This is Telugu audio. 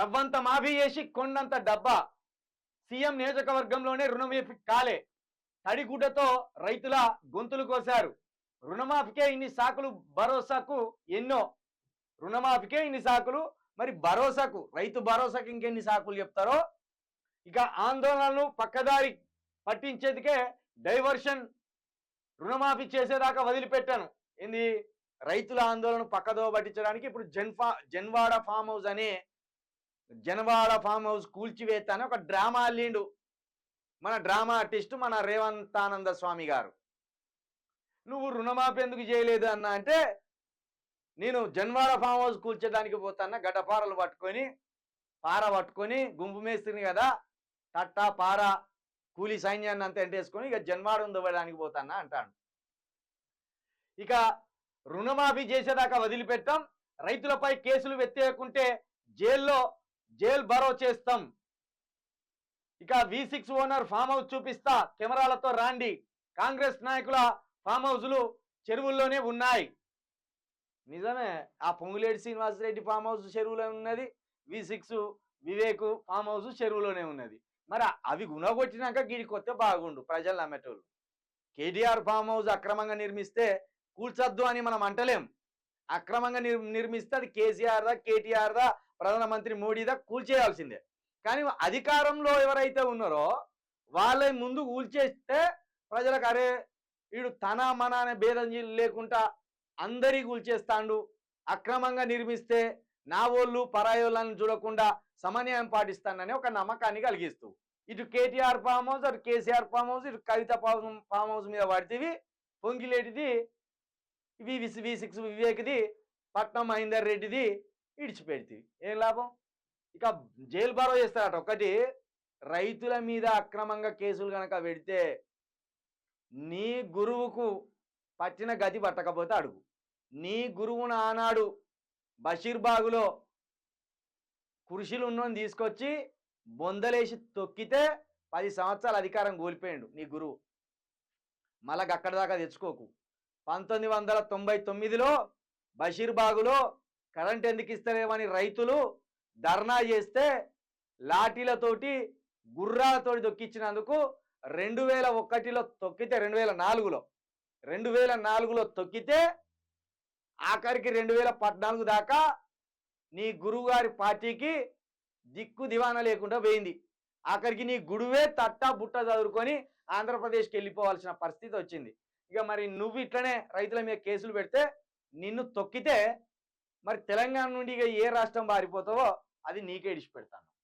రవ్వంత మాఫీ చేసి కొండంత డబ్బా సీఎం నియోజకవర్గంలోనే రుణమాఫీ కాలే. తడిగుడ్డతో రైతుల గొంతులు కోశారు. రుణమాఫీకే ఇన్ని సాకులు భరోసాకు ఎన్నో. రుణమాఫీకే ఇన్ని సాకులు మరి భరోసాకు రైతు భరోసాకు ఇంకెన్ని సాకులు చెప్తారో? ఇక ఆందోళనలు పక్కదారి పట్టించేదికే డైవర్షన్. రుణమాఫీ చేసేదాకా వదిలిపెట్టాను. ఏంది? రైతుల ఆందోళన పక్కదో పట్టించడానికి ఇప్పుడు జన్ఫా జన్వాడ ఫామ్ హౌస్ అనే జనవాడ ఫామ్ హౌస్ కూల్చివేత అని ఒక డ్రామా అల్లిండు. మన డ్రామా ఆర్టిస్ట్ మన రేవంతానంద స్వామి గారు. నువ్వు రుణమాఫీ ఎందుకు చేయలేదు అన్న అంటే నేను జన్వాడ ఫామ్ హౌస్ కూల్చేదానికి పోతాన్న గడ్డపారలు పట్టుకొని పార పట్టుకొని గుంపు మేస్తుంది కదా టట్టా పార కూలి సైన్యాన్ని అంతా ఎంటేసుకొని ఇక జన్వాడ దువ్వడానికి పోతానా అంటాను ఇక రుణమాఫీ చేసేదాకా వదిలిపెట్టాం. రైతులపై కేసులు వెత్తేయకుంటే జైల్లో జైల్ బరో చేస్తాం. ఇక V six owner farm house చూపిస్తా. కెమెరాలతో రాండి. కాంగ్రెస్ నాయకుల ఫామ్ హౌస్లు చెరువుల్లోనే ఉన్నాయి. నిజమే ఆ పొంగులేటి శ్రీనివాసరెడ్డి ఫామ్ హౌస్ చెరువులో ఉన్నది. V six Vivek farm house చెరువులోనే ఉన్నది. మరి అవి గుణగొట్టినాక గీడికి వస్తే బాగుండు ప్రజలు నమ్మేటోళ్ళు. కేటీఆర్ ఫామ్ హౌస్ అక్రమంగా నిర్మిస్తే కూల్చొద్దు అని మనం అంటలేం. అక్రమంగా నిర్ నిర్మిస్తే అది కేసీఆర్ దా కేటీఆర్ ప్రధానమంత్రి మోడీదా? కూల్చేయాల్సిందే కానీ అధికారంలో ఎవరైతే ఉన్నారో వాళ్ళ ముందు కూల్చేస్తే ప్రజలకు అరే వీడు తన మన అనే భేదం లేకుండా అందరి కూల్చేస్తాండు అక్రమంగా నిర్మిస్తే నా వాళ్ళు పరాయోళ్ళని చూడకుండా సమన్వయం పాటిస్తానని ఒక నమ్మకాన్ని కలిగిస్తూ. ఇటు కేటీఆర్ ఫామ్ హౌస్ అటు కేసీఆర్ ఫామ్ హౌస్ ఇటు కవిత ఫామ్ ఫామ్ హౌస్ మీద పడితేవి పొంగిలేటిది వి వి సిక్స్ వివేక్ది పట్నం మహేందర్ రెడ్డిది ఇడిచిపెడితే ఏం లాభం? ఇక జైలు బారో చేస్తారట. ఒకటి రైతుల మీద అక్రమంగా కేసులు కనుక పెడితే నీ గురువుకు పట్టిన గతి పట్టకపోతే అడుగు. నీ గురువును ఆనాడు బషీర్బాగులో కుర్చీలు ఉన్నోని తీసుకొచ్చి బొందలేసి తొక్కితే పది సంవత్సరాల అధికారం కోల్పోయాడు నీ గురువు. మళ్ళా అక్కడి దాకా తెచ్చుకోకు. పంతొమ్మిది వందల తొంభై తొమ్మిదిలో బషీర్బాగులో కరెంట్ ఎందుకు ఇస్తలేమని రైతులు ధర్నా చేస్తే లాఠీలతోటి గుర్రాలతోటి తొక్కించినందుకు రెండు వేల ఒకటిలో తొక్కితే రెండు వేల నాలుగులో రెండు వేల నాలుగులో తొక్కితే ఆఖరికి రెండు వేల పద్నాలుగు దాకా నీ గురువుగారి పార్టీకి దిక్కు దివానా లేకుండా పోయింది. ఆఖరికి నీ గుడివే తట్టా బుట్ట చదువుకొని ఆంధ్రప్రదేశ్కి వెళ్ళిపోవాల్సిన పరిస్థితి వచ్చింది. ఇక మరి నువ్వు ఇట్లనే రైతుల మీద కేసులు పెడితే నిన్ను తొక్కితే మరి తెలంగాణ నుండి ఇక ఏ రాష్ట్రం పారిపోతావో అది నీకే ఇడిచి పెడతాను